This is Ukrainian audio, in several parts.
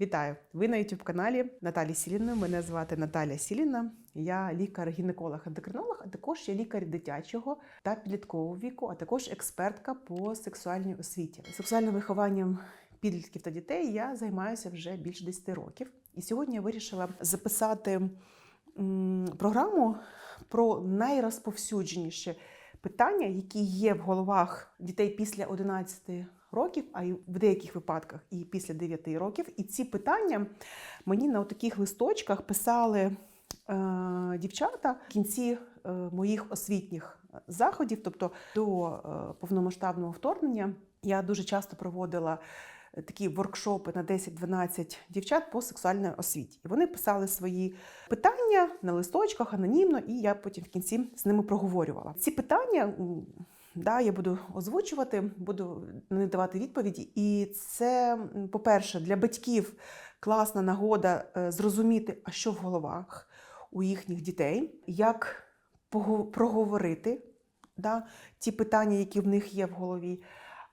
Вітаю! Ви на youtube каналі Наталі Сіліної. Мене звати Наталя Сіліна. Я лікар-гінеколог-ендокринолог, а також я лікар дитячого та підліткового віку, а також експертка по сексуальній освіті. Сексуальним вихованням підлітків та дітей я займаюся вже більше 10 років. І сьогодні я вирішила записати програму про найрозповсюдженіші питання, які є в головах дітей після 11 років, а й в деяких випадках і після 9 років. І ці питання мені на таких листочках писали е, дівчата в кінці е, моїх освітніх заходів, тобто до е, повномасштабного вторгнення. Я дуже часто проводила такі воркшопи на 10-12 дівчат по сексуальній освіті. І вони писали свої питання на листочках анонімно, і я потім в кінці з ними проговорювала. Ці питання да, я буду озвучувати, буду них давати відповіді. І це, по-перше, для батьків класна нагода е, зрозуміти, а що в головах у їхніх дітей, як проговорити да, ті питання, які в них є в голові.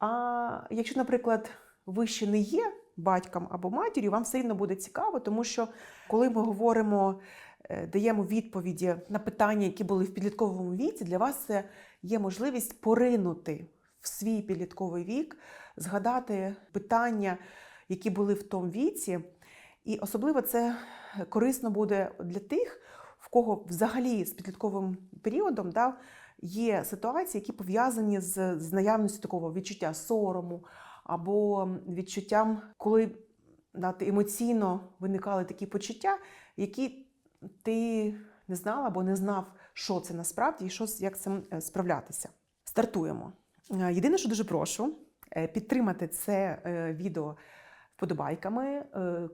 А якщо, наприклад, ви ще не є батьком або матір'ю, вам все рівно буде цікаво, тому що коли ми говоримо, е, даємо відповіді на питання, які були в підлітковому віці, для вас це є можливість поринути в свій підлітковий вік, згадати питання, які були в тому віці. І особливо це корисно буде для тих, в кого взагалі з підлітковим періодом да, є ситуації, які пов'язані з, з наявністю такого відчуття сорому або відчуттям, коли да, ти емоційно виникали такі почуття, які ти не знала або не знав, що це насправді і що, як з цим е, справлятися. Стартуємо. Е, Єдине, що дуже прошу, е, підтримати це відео вподобайками,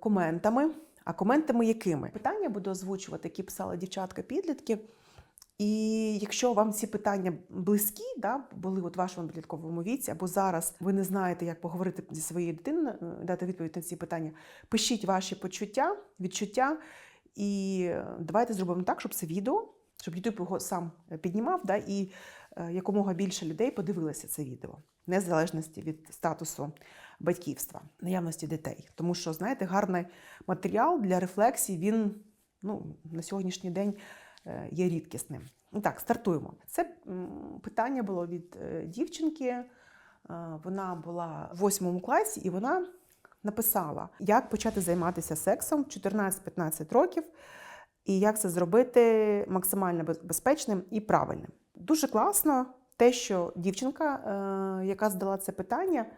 коментами. А коментами якими? Питання буду озвучувати, які писали дівчатка-підлітки. І якщо вам ці питання близькі, да, були от в вашому підлітковому віці, або зараз ви не знаєте, як поговорити зі своєю дитиною, дати відповідь на ці питання, пишіть ваші почуття, відчуття, і е, давайте зробимо так, щоб це відео, щоб YouTube його сам піднімав, да, і е, якомога більше людей подивилися це відео, незалежності від статусу батьківства, наявності дітей. Тому що, знаєте, гарний матеріал для рефлексії, він ну, на сьогоднішній день е, є рідкісним. Ну Так, стартуємо. Це питання було від е, дівчинки. Е, Вона була в восьмому класі, і вона написала, як почати займатися сексом в 14-15 років, і як це зробити максимально безпечним і правильним. Дуже класно те, що дівчинка, е, яка задала це питання, е,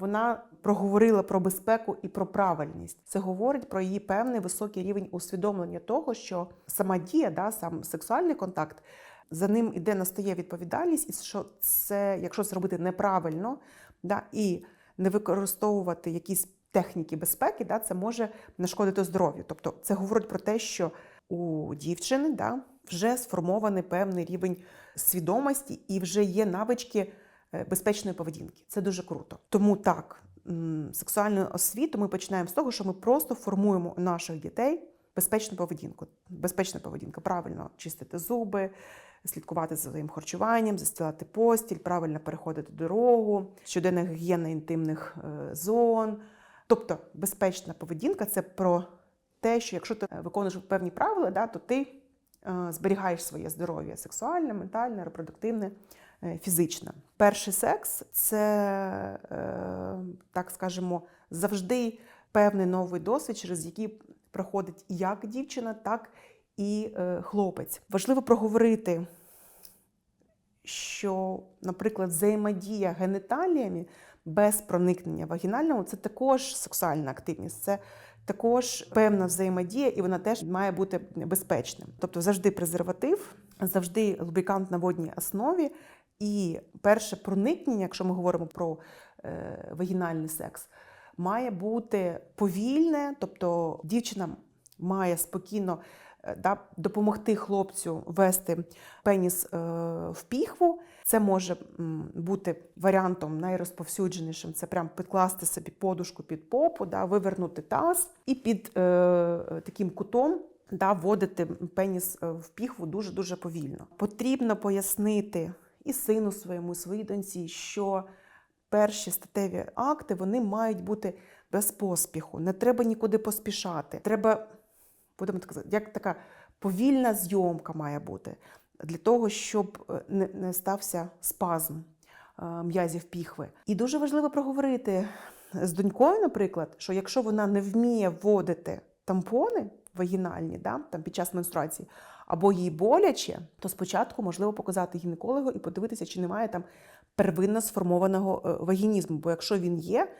вона проговорила про безпеку і про правильність. Це говорить про її певний високий рівень усвідомлення того, що сама дія, да, сам сексуальний контакт, за ним іде настає відповідальність, і що це, якщо це робити неправильно, да, і не використовувати якісь техніки безпеки, да, це може нашкодити здоров'ю. Тобто це говорить про те, що у дівчини да, вже сформований певний рівень свідомості і вже є навички е, безпечної поведінки. Це дуже круто. Тому так, сексуальну освіту ми починаємо з того, що ми просто формуємо у наших дітей безпечну поведінку. Безпечна поведінка, правильно чистити зуби, слідкувати за своїм харчуванням, застилати постіль, правильно переходити дорогу, щоденна гігієна інтимних е, зон. Тобто безпечна поведінка це про те, що якщо ти е, виконуєш певні правила, да, то ти е, зберігаєш своє здоров'я сексуальне, ментальне, репродуктивне, фізичне. Перший секс це, так скажемо, завжди певний новий досвід, через який проходить як дівчина, так і хлопець. Важливо проговорити, що, наприклад, взаємодія геніталіями без проникнення вагінального це також сексуальна активність. Це також певна взаємодія, і вона теж має бути безпечним. Тобто завжди презерватив, завжди лубрикант на водній основі. І перше проникнення, якщо ми говоримо про е, вагінальний секс, має бути повільне, тобто дівчина має спокійно да, допомогти хлопцю вести пеніс е, в піхву. Це може бути варіантом найрозповсюдженішим. Це прям підкласти собі подушку під попу, да, вивернути таз і під е, е, таким кутом да, вводити пеніс е, в піхву дуже дуже повільно. Потрібно пояснити і сину своєму, і своїй доньці, що перші статеві акти вони мають бути без поспіху, не треба нікуди поспішати. Треба, будемо так казати, як така повільна зйомка має бути для того, щоб е, не, стався спазм е, м'язів піхви. І дуже важливо проговорити з донькою, наприклад, що якщо вона не вміє вводити тампони вагінальні да, там, під час менструації, або їй боляче, то спочатку можливо показати гінекологу і подивитися, чи немає там первинно сформованого е, вагінізму. Бо якщо він є,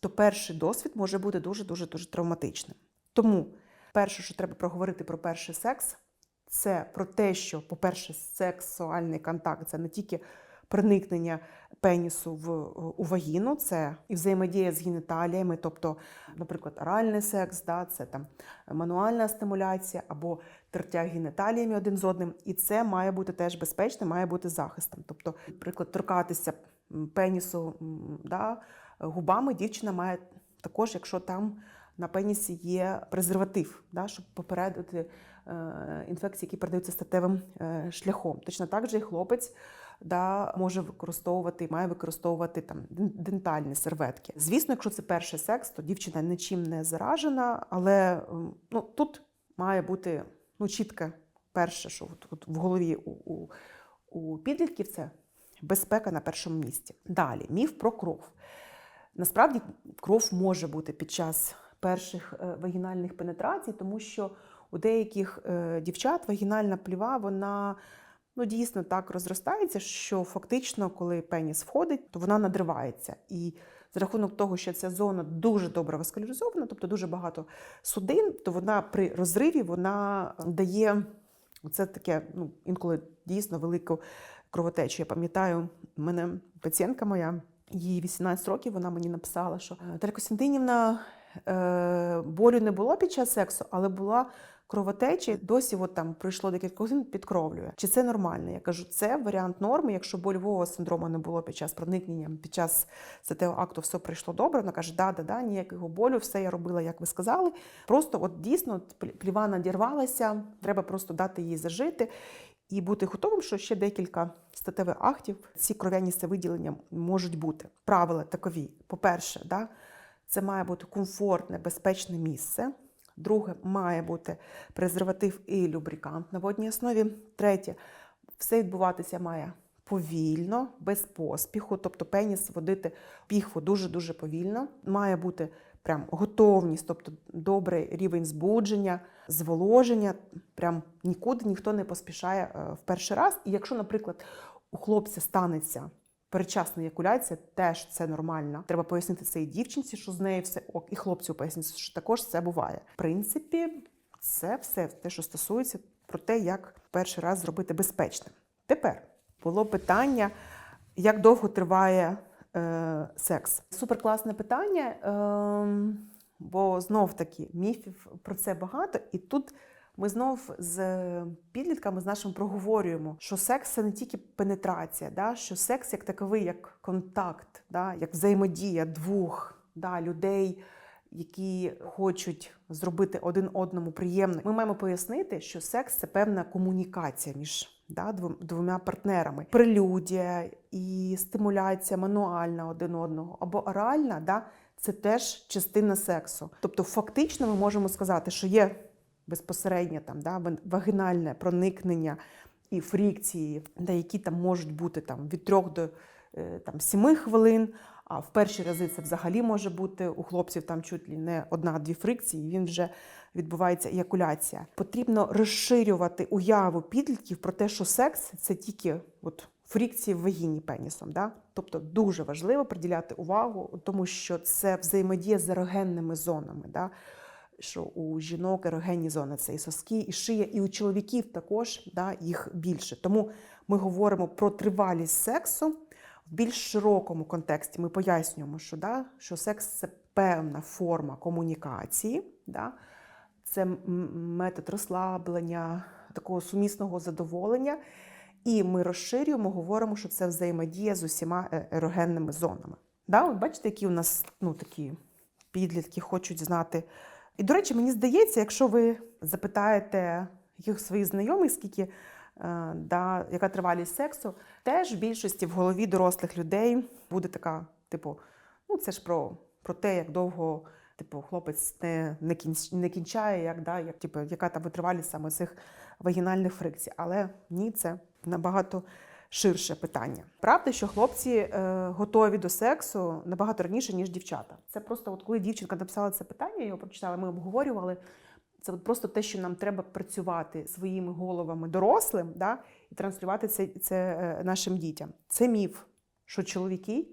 то перший досвід може бути дуже дуже травматичним. Тому перше, що треба проговорити про перший секс, це про те, що, по-перше, сексуальний контакт це не тільки проникнення пенісу в у вагіну, це і взаємодія з геніталіями, тобто, наприклад, оральний секс, да, це там мануальна стимуляція або тертя геніталіями один з одним. І це має бути теж безпечним, має бути захистом. Тобто, наприклад, торкатися пенісу да, губами дівчина має також, якщо там на пенісі є презерватив, да, щоб попередити е, інфекції, які передаються статевим е, шляхом. Точно так же і хлопець да, може використовувати, має використовувати там дентальні серветки. Звісно, якщо це перший секс, то дівчина нічим не заражена, але ну, тут має бути ну, чітке перше, що от, в голові у, у, у підлітків це безпека на першому місці. Далі, міф про кров. Насправді кров може бути під час перших е, вагінальних пенетрацій, тому що у деяких е, дівчат вагінальна пліва, вона ну, дійсно так розростається, що фактично, коли пеніс входить, то вона надривається. І за рахунок того, що ця зона дуже добре васкуляризована, тобто дуже багато судин, то вона при розриві вона дає це таке, ну, інколи дійсно велику кровотечу. Я пам'ятаю, в мене пацієнтка моя, їй 18 років, вона мені написала, що Наталя Костянтинівна, е, болю не було під час сексу, але була кровотеча. Досі от там пройшло декілька годин підкровлює. Чи це нормально? Я кажу, це варіант норми. Якщо больового синдрому не було під час проникнення, під час статевого акту все пройшло добре. Вона каже, да, да, да, ніякого болю, все я робила, як ви сказали. Просто от дійсно пліва надірвалася, треба просто дати їй зажити. І бути готовим, що ще декілька статевих актів ці кров'яні виділення можуть бути. Правила такові: по-перше, да, це має бути комфортне, безпечне місце. Друге, має бути презерватив і любрикант на водній основі. Третє, все відбуватися має повільно, без поспіху, тобто пеніс водити піхву дуже-дуже повільно. Має бути прям готовність, тобто добрий рівень збудження, зволоження. Прям нікуди ніхто не поспішає е, в перший раз. І якщо, наприклад, у хлопця станеться передчасна еякуляція, теж це нормально. Треба пояснити це і дівчинці, що з нею все ок, і хлопцю пояснити, що також це буває. В принципі, це все те, що стосується про те, як перший раз зробити безпечним. Тепер було питання, як довго триває е, секс. Суперкласне питання, е, бо знов таки міфів про це багато, і тут. Ми знов з підлітками з нашим проговорюємо, що секс це не тільки пенетрація, да? що секс як таковий, як контакт, да? як взаємодія двох да, людей, які хочуть зробити один одному приємне. Ми маємо пояснити, що секс це певна комунікація між да, двома партнерами. Прелюдія і стимуляція мануальна один одного або оральна, да, це теж частина сексу. Тобто, фактично, ми можемо сказати, що є безпосередньо там да, вагінальне проникнення і фрікції, які там можуть бути там, від 3 до е, там, 7 хвилин. А в перші рази це взагалі може бути у хлопців там чуть ли не одна-дві фрикції, і він вже відбувається еякуляція. Потрібно розширювати уяву підлітків про те, що секс це тільки от фрікції в вагіні пенісом. Да? Тобто дуже важливо приділяти увагу, тому що це взаємодія з ерогенними зонами. Да? Що у жінок ерогенні зони це і соски, і шия, і у чоловіків також да, їх більше. Тому ми говоримо про тривалість сексу в більш широкому контексті. Ми пояснюємо, що, да, що секс це певна форма комунікації, да, це метод розслаблення, такого сумісного задоволення. І ми розширюємо, говоримо, що це взаємодія з усіма е- ерогенними зонами. Да, от бачите, які у нас ну, такі підлітки хочуть знати. І, до речі, мені здається, якщо ви запитаєте їх своїх знайомих, скільки е, да, яка тривалість сексу, теж в більшості в голові дорослих людей буде така, типу, ну це ж про про те, як довго типу, хлопець не, не, кінч, не кінчає, як, да, як, типу, яка там витривалість саме цих вагінальних фрикцій. Але ні, це набагато ширше питання. Правда, що хлопці е, готові до сексу набагато раніше, ніж дівчата. Це просто, от коли дівчинка написала це питання, його прочитала, ми обговорювали. Це от просто те, що нам треба працювати своїми головами дорослим, да, і транслювати це, це е, нашим дітям. Це міф, що чоловіки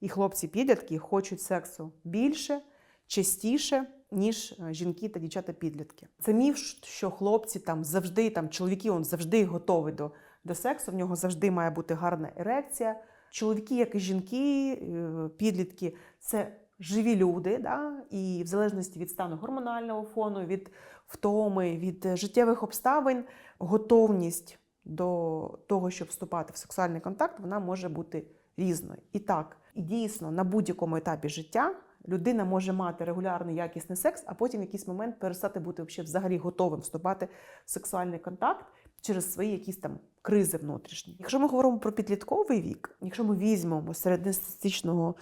і хлопці-підлітки хочуть сексу більше, частіше, ніж е, жінки та дівчата-підлітки. Це міф, що хлопці там завжди, там чоловіки он завжди готові до, до сексу, в нього завжди має бути гарна ерекція. Чоловіки, як і жінки, е, підлітки це живі люди, да? і в залежності від стану гормонального фону, від втоми, від життєвих обставин, готовність до того, щоб вступати в сексуальний контакт, вона може бути різною. І так, і дійсно на будь-якому етапі життя людина може мати регулярний якісний секс, а потім в якийсь момент перестати бути взагалі готовим вступати в сексуальний контакт через свої якісь там кризи внутрішні. Якщо ми говоримо про підлітковий вік, якщо ми візьмемо середньостатистичного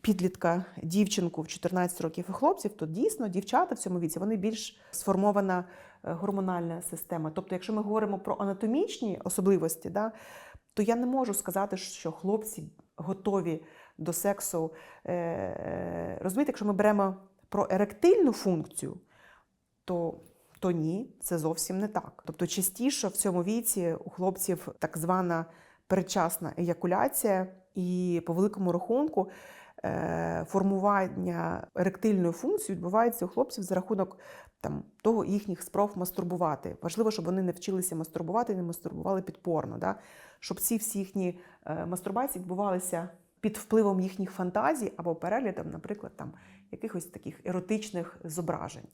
підлітка дівчинку в 14 років і хлопців, то дійсно дівчата в цьому віці вони більш сформована е, гормональна система. Тобто, якщо ми говоримо про анатомічні особливості, да, то я не можу сказати, що хлопці готові до сексу. Е, е, Розумієте, якщо ми беремо про еректильну функцію, то то ні, це зовсім не так. Тобто, частіше в цьому віці у хлопців так звана передчасна еякуляція, і по великому рахунку е, формування еректильної функції відбувається у хлопців за рахунок там, того їхніх спроб мастурбувати. Важливо, щоб вони не вчилися мастурбувати не мастурбували підпорно, да? щоб ці всі їхні е, мастурбації відбувалися під впливом їхніх фантазій або переглядом, наприклад, там, якихось таких еротичних зображень.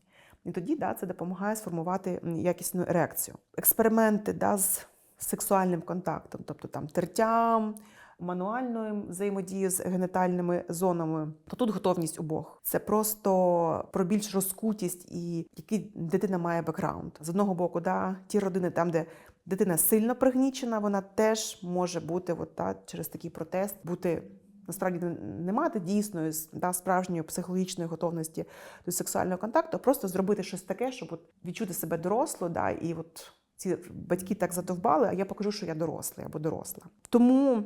І тоді да, це допомагає сформувати якісну ерекцію. Експерименти да, з сексуальним контактом, тобто там тертям, мануальною взаємодією з генітальними зонами, то тут готовність обох. Це просто про більш розкутість і який дитина має бекграунд. З одного боку, да, ті родини, там, де дитина сильно пригнічена, вона теж може бути от, та, через такий протест, бути насправді не- мати дійсної да, справжньої психологічної готовності до сексуального контакту, а просто зробити щось таке, щоб от відчути себе доросло, да, і от ці батьки так задовбали, а я покажу, що я дорослий або доросла. Тому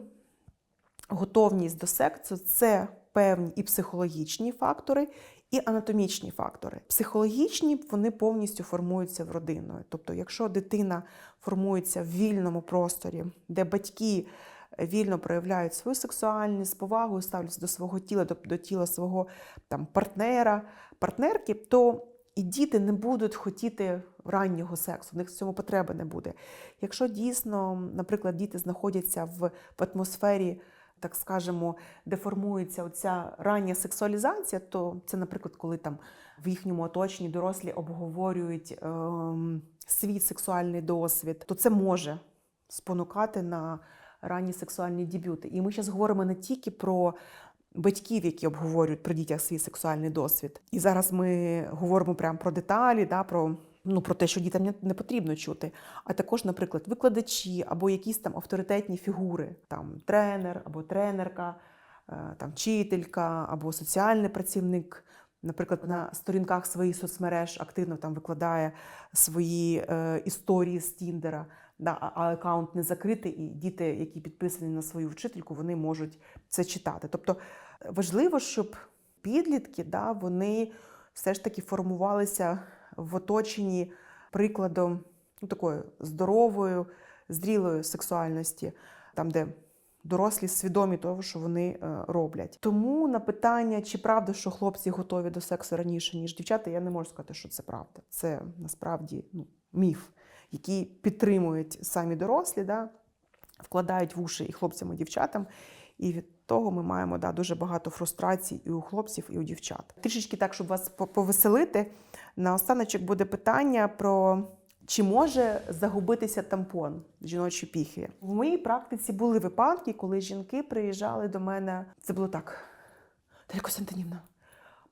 готовність до сексу це певні і психологічні фактори, і анатомічні фактори. Психологічні вони повністю формуються в родиною. Тобто, якщо дитина формується в вільному просторі, де батьки вільно проявляють свою сексуальність, повагу, ставляться до свого тіла, до, до тіла свого там, партнера, партнерки, то і діти не будуть хотіти раннього сексу, в них в цьому потреби не буде. Якщо дійсно, наприклад, діти знаходяться в, в атмосфері, так скажемо, де формується оця рання сексуалізація, то це, наприклад, коли там в їхньому оточенні дорослі обговорюють ем, свій сексуальний досвід, то це може спонукати на ранні сексуальні дебюти. І ми зараз говоримо не тільки про батьків, які обговорюють при дітях свій сексуальний досвід. І зараз ми говоримо прямо про деталі, да, про, ну, про те, що дітям не, потрібно чути. А також, наприклад, викладачі або якісь там авторитетні фігури, там тренер або тренерка, е, там вчителька або соціальний працівник. Наприклад, на сторінках своїх соцмереж активно там викладає свої е, історії з Тіндера, да, а, аккаунт не закритий, і діти, які підписані на свою вчительку, вони можуть це читати. Тобто е, важливо, щоб підлітки да, вони все ж таки формувалися в оточенні прикладом ну, такої здорової, зрілої сексуальності, там, де дорослі свідомі того, що вони е, роблять. Тому на питання, чи правда, що хлопці готові до сексу раніше, ніж дівчата, я не можу сказати, що це правда. Це насправді ну, міф, який підтримують самі дорослі, да, вкладають в уші і хлопцям, і дівчатам. І від того ми маємо да, дуже багато фрустрацій і у хлопців, і у дівчат. Трішечки так, щоб вас повеселити. На останочок буде питання про чи може загубитися тампон в жіночій піхві. В моїй практиці були випадки, коли жінки приїжджали до мене. Це було так. Дар'я Костянтинівна,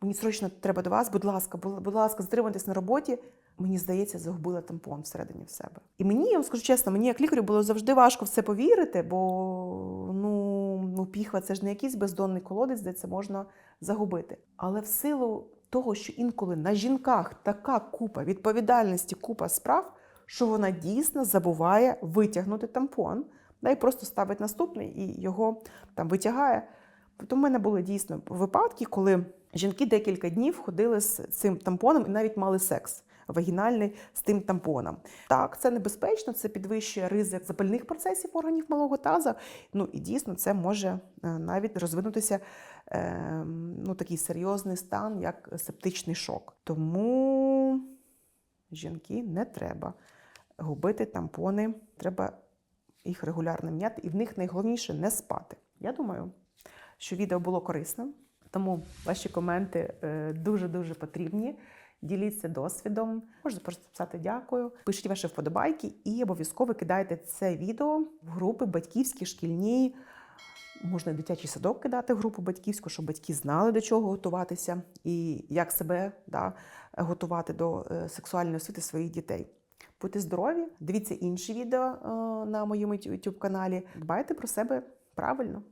мені срочно треба до вас, будь ласка, будь ласка, затримуйтесь на роботі. Мені здається, загубила тампон всередині в себе. І мені, я вам скажу чесно, мені як лікарю було завжди важко в це повірити, бо ну, ну піхва це ж не якийсь бездонний колодець, де це можна загубити. Але в силу того, що інколи на жінках така купа відповідальності, купа справ, що вона дійсно забуває витягнути тампон, да, і просто ставить наступний і його там витягає. Тобто в мене були дійсно випадки, коли жінки декілька днів ходили з цим тампоном і навіть мали секс вагінальний з тим тампоном. Так, це небезпечно, це підвищує ризик запальних процесів органів малого таза. Ну і дійсно це може е, навіть розвинутися е, ну, такий серйозний стан, як септичний шок. Тому жінки не треба губити тампони, треба їх регулярно міняти, і в них найголовніше не спати. Я думаю, що відео було корисним, тому ваші коменти е, дуже-дуже потрібні. Діліться досвідом, можете просто писати дякую. Пишіть ваші вподобайки і обов'язково кидайте це відео в групи батьківські, шкільні. Можна і дитячий садок кидати в групу батьківську, щоб батьки знали, до чого готуватися і як себе да, готувати до е, сексуальної освіти своїх дітей. Будьте здорові, дивіться інші відео е, на моєму YouTube каналі. Дбайте про себе правильно.